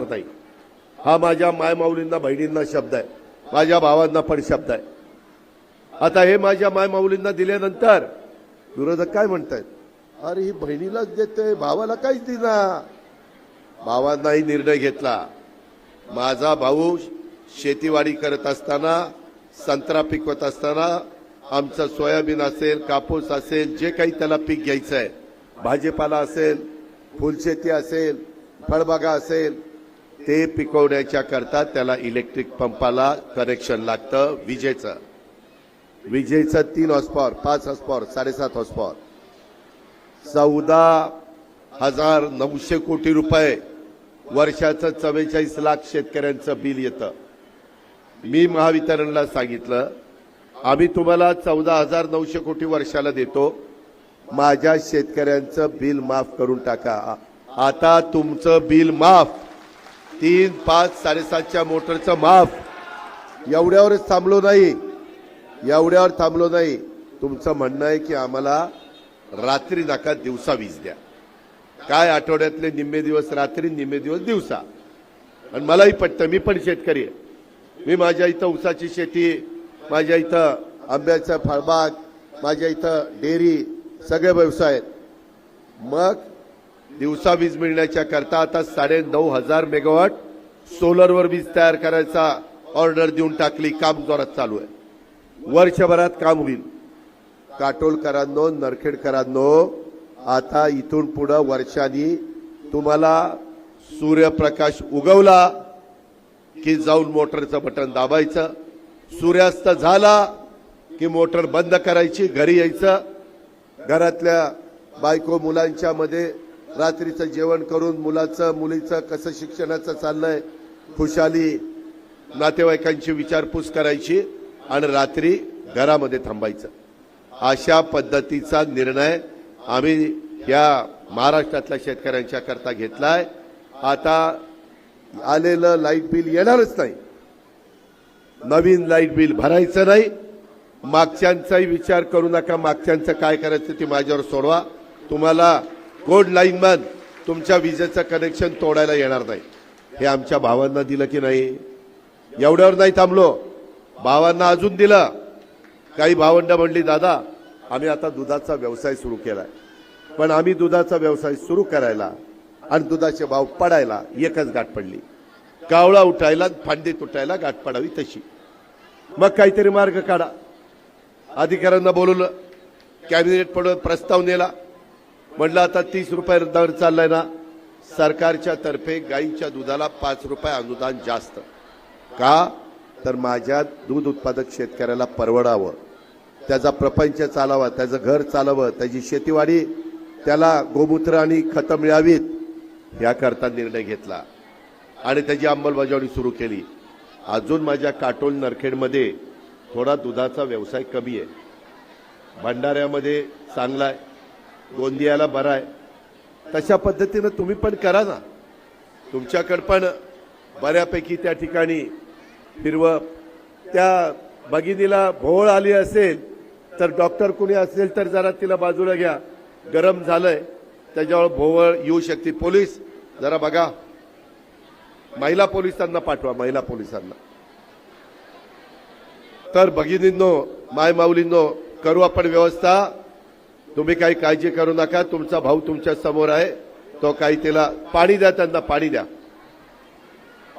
नाही. हा माझ्या मायमाऊलींना बहिणींना शब्द आहे. माझ्या भावांना पण शब्द आहे. आता हे माझ्या मायमाऊलींना दिल्यानंतर विरोधक काय म्हणतायत? अरे ही बहिणीलाच देते भावाला काहीच दिना भावांनाही निर्णय घेतला. माझा भाऊ शेतीवाडी करत असताना संत्रा पिकवत असताना आमचं सोयाबीन असेल कापूस असेल जे काही त्याला पीक घ्यायचं आहे भाजीपाला असेल फुलशेती असेल फळबागा असेल ते पिकवण्याच्या करता त्याला इलेक्ट्रिक पंपाला कनेक्शन लागतं विजेचं. विजेचं तीन हॉर्सपॉवर पाच हॉर्सपॉवर साडेसात हॉर्सपॉवर चौदा हजार नऊशे कोटी रुपये वर्षाचं चव्वेचाळीस लाख शेतकऱ्यांचं बिल येतं. मी महावितरणला सांगितलं आम्ही तुम्हाला चौदा हजार नऊशे कोटी वर्षाला देतो. माझ्या शेतकऱ्यांचं बिल माफ करून टाका. आता तुमचं बिल माफ. तीन पाच साडेसातच्या मोटरचं माफ एवढ्यावरच थांबलो नाही. एवढ्यावर थांबलो नाही. तुमचं म्हणणं आहे की आम्हाला रात्री नका दिवसा वीज द्या. काय आठवड्यातले निम्मे दिवस रात्री निम्मे दिवस दिवसा. आणि मलाही पटतं मी पण शेतकरी आहे. मी माझ्या इथं ऊसाची शेती माझ्या इथं आंब्याचा फळबाग माझ्या इथं डेअरी सगळे व्यवसाय आहेत. मग दिवसा वीज मिळण्याच्या करता आता साडे नऊ हजार मेगावॉट सोलरवर वीज तयार करायचा ऑर्डर देऊन टाकली. काम जोरात चालू आहे. वर्षभरात काम होईल. काटोलकरांनो नरखेडकरांनो आता इथून पुढं वर्षांनी तुम्हाला सूर्यप्रकाश उगवला की जाऊन मोटरचं बटन दाबायचं. सूर्यास्त झाला की मोटर बंद करायची घरी यायचं. घरातल्या बायको मुलांच्या मध्ये रात्रीचं जेवण करून मुलाचं मुलीचं कसं शिक्षणाचं चाललंय खुशाली नातेवाईकांची विचारपूस करायची आणि रात्री घरामध्ये थांबायचं. अशा पद्धतीचा निर्णय आम्ही या महाराष्ट्रातल्या शेतकऱ्यांच्या करता घेतलाय. आता आलेलं लाइट बिल येणारच नाही. नवीन लाइट बिल भरायचं नाही. मागच्यांचाही विचार करू नका. मागच्यांचं काय करायचं ते माझ्यावर सोडवा. तुम्हाला कोड लाईनमॅन तुमच्या विजेचं कनेक्शन तोडायला येणार नाही. हे आमच्या भावांना दिलं की नाही? एवढ्यावर नाही थांबलो. भावांना अजून दिलं. काही भावंड म्हणली दादा आम्ही आता दुधाचा व्यवसाय सुरू केलाय. पण आम्ही दुधाचा व्यवसाय सुरू करायला आणि दुधाचे भाव पडायला एकच गाठ पडली. कावळा उठायला फांदी तुटायला गाठ पडावी तशी. मग काहीतरी मार्ग काढा. अधिकाऱ्यांना बोलवलं. कॅबिनेट पडत प्रस्ताव नेला. म्हटलं आता तीस रुपये दर चाललाय ना सरकारच्या तर्फे गाईच्या दुधाला पाच रुपये अनुदान जास्त. का? तर माझ्या दूध उत्पादक शेतकऱ्याला परवडावं. त्याचा प्रपंच चालावा त्याचं घर चालावं त्याची शेतीवाडी त्याला गोमूत्र आणि खतं मिळावीत याकरता निर्णय घेतला. आणि त्याची अंमलबजावणी सुरू केली. अजून माझ्या काटोल नरखेडमध्ये थोडा दुधाचा व्यवसाय कमी आहे. भंडाऱ्यामध्ये चांगला आहे. गोंदियाला बरा आहे. तशा पद्धतीनं तुम्ही पण करा ना. तुमच्याकडं पण बऱ्यापैकी त्या ठिकाणी फिरव त्या भगिनीला भोवळ आली असेल तर डॉक्टर कुणी असेल तर जरा तिला बाजूला घ्या. गरम झालंय त्याच्यावर भोवळ येऊ शकते. पोलीस जरा बघा. महिला पोलिसांना पाठवा महिला पोलिसांना. तर भगिनींनो माय माऊलींनो करू आपण व्यवस्था. तुम्ही काही काळजी करू नका तुमचा भाऊ तुमच्यासमोर आहे तो काही तिला पाणी द्या त्यांना पाणी द्या.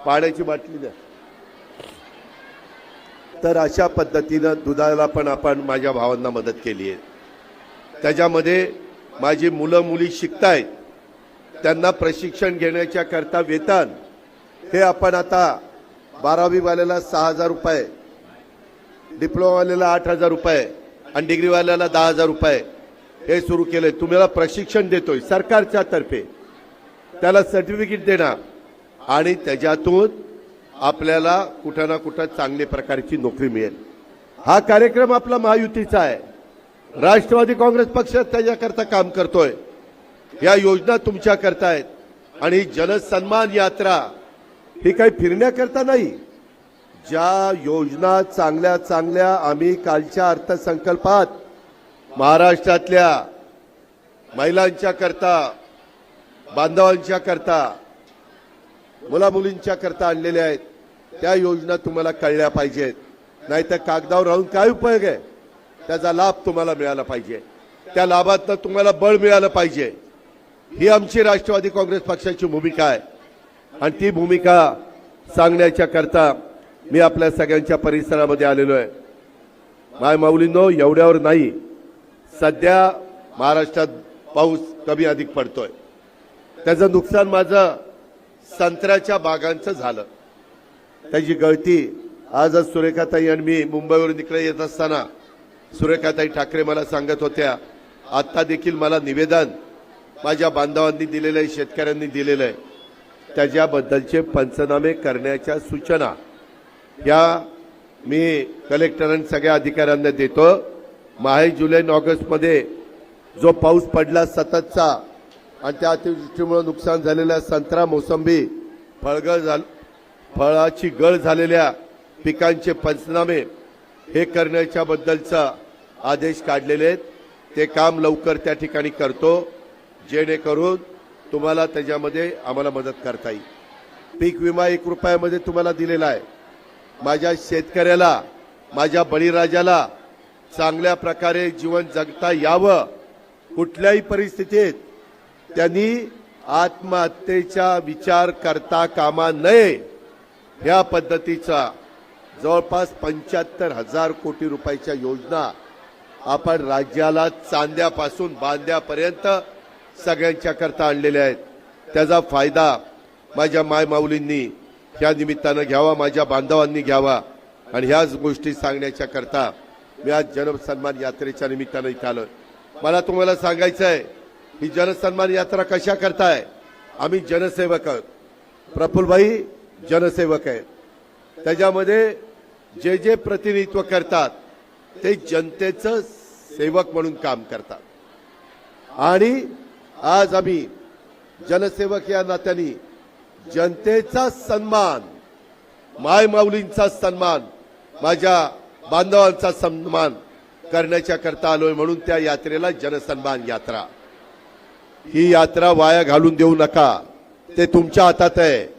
पाण्याची बाटली द्या. तर अशा पद्धतीनं दुधाला पण आपण माझ्या भावांना मदत केली आहे. त्याच्यामध्ये माझी मुलं मुली शिकतायत. त्यांना प्रशिक्षण घेण्याच्या करता वेतन हे आपण आता बारावीवाल्याला सहा हजार रुपये डिप्लोमावाल्याला आठ हजार रुपये आणि डिग्रीवाल्याला दहा हजार रुपये. हे सुरू केलंय. तुम्हाला प्रशिक्षण देतोय सरकारच्या तर्फे. त्याला सर्टिफिकेट देणार. आणि त्याच्यातून आपल्याला कुठं ना कुठं चांगल्या प्रकारची नोकरी मिळेल. हा कार्यक्रम आपला महायुतीचा आहे. राष्ट्रवादी काँग्रेस पक्ष त्याच्याकरता काम करतोय. या योजना तुमच्या करता आहेत. आणि जनसन्मान यात्रा ही काही फिरण्याकरता नाही. ज्या योजना चांगल्या चांगल्या आम्ही कालच्या अर्थसंकल्पात महाराष्ट्रातल्या महिलांच्या करता बांधवांच्या करता मुला मुलींच्या करता आणलेल्या आहेत. त्या योजना तुम्हाला कळल्या पाहिजेत. नाहीतर कागदावर राहून काय उपयोग आहे? त्याचा लाभ तुम्हाला मिळाला पाहिजे. त्या लाभातनं तुम्हाला बळ मिळालं पाहिजे. ही आमची राष्ट्रवादी काँग्रेस पक्षाची भूमिका आहे. आणि ती भूमिका सांगण्याच्या करता मी आपल्या सगळ्यांच्या परिसरामध्ये आलेलो आहे. माय माऊलींनो एवढ्यावर नाही. सध्या महाराष्ट्रात पाऊस कमी अधिक पडतोय. त्याचं नुकसान माझं संत्र्याच्या बागांचं झालं. त्याची गळती आजच सुरेखाताई आणि मी मुंबईवरून इकडे येत असताना सुरेखाताई ठाकरे मला सांगत होत्या आता देखील मला निवेदन माझ्या बांधवांनी दिलेलं आहे शेतकऱ्यांनी दिलेलं आहे. त्याच्याबद्दलचे पंचनामे करण्याच्या सूचना या मी कलेक्टर आणि सगळ्या अधिकाऱ्यांना देतो. माहे जुलै आणि ऑगस्टमध्ये जो पाऊस पडला सततचा आणि त्या अतिवृष्टीमुळे नुकसान झालेल्या संत्रा मोसंबी फळगळ झाल फळाची गळ झालेल्या पिकांचे पंचनामे हे करण्याच्या बद्दलचा आदेश काढलेले आहेत. ते काम लवकर त्या ठिकाणी करतो. जेणेकरून तुम्हाला त्याच्यामध्ये आम्हाला मदत करता येईल. पीक विमा एक रुपयामध्ये तुम्हाला दिलेला आहे. माझ्या शेतकऱ्याला माझ्या बळीराजाला चांगल्या प्रकारे जीवन जगता यावं. कुठल्याही परिस्थितीत त्यांनी आत्महत्येचा विचार करता कामा नये. या पद्धतीचा जवळपास पंच्याहत्तर हजार कोटी रुपयाच्या योजना आपण राज्याला चांद्यापासून बांध्यापर्यंत सगळ्यांच्या करता आणलेल्या आहेत. त्याचा फायदा माझ्या मायमाऊलींनी ह्या या निमित्तानं घ्यावा माझ्या बांधवांनी घ्यावा आणि ह्याच गोष्टी सांगण्याच्या करता मी आज जनसन्मान यात्रेच्या निमित्तानं इथं आलोय. मला तुम्हाला सांगायचं आहे ही जनसन्मान यात्रा कशा करताय? आम्ही जनसेवक आहोत. प्रफुल्लभाई जनसेवक आहेत. त्याच्यामध्ये जे जे प्रतिनिधित्व करतात ते जनतेचं सेवक म्हणून काम करतात. आणि आज आम्ही जनसेवक या नात्याने जनतेचा सन्मान माय माऊलींचा सन्मान माझ्या बांधवांचा सन्मान करण्याच्या करता आलोय म्हणून त्या यात्रेला जनसन्मान यात्रा. ही यात्रा वाया घालून देऊ नका. ते तुमच्या हातात आहे.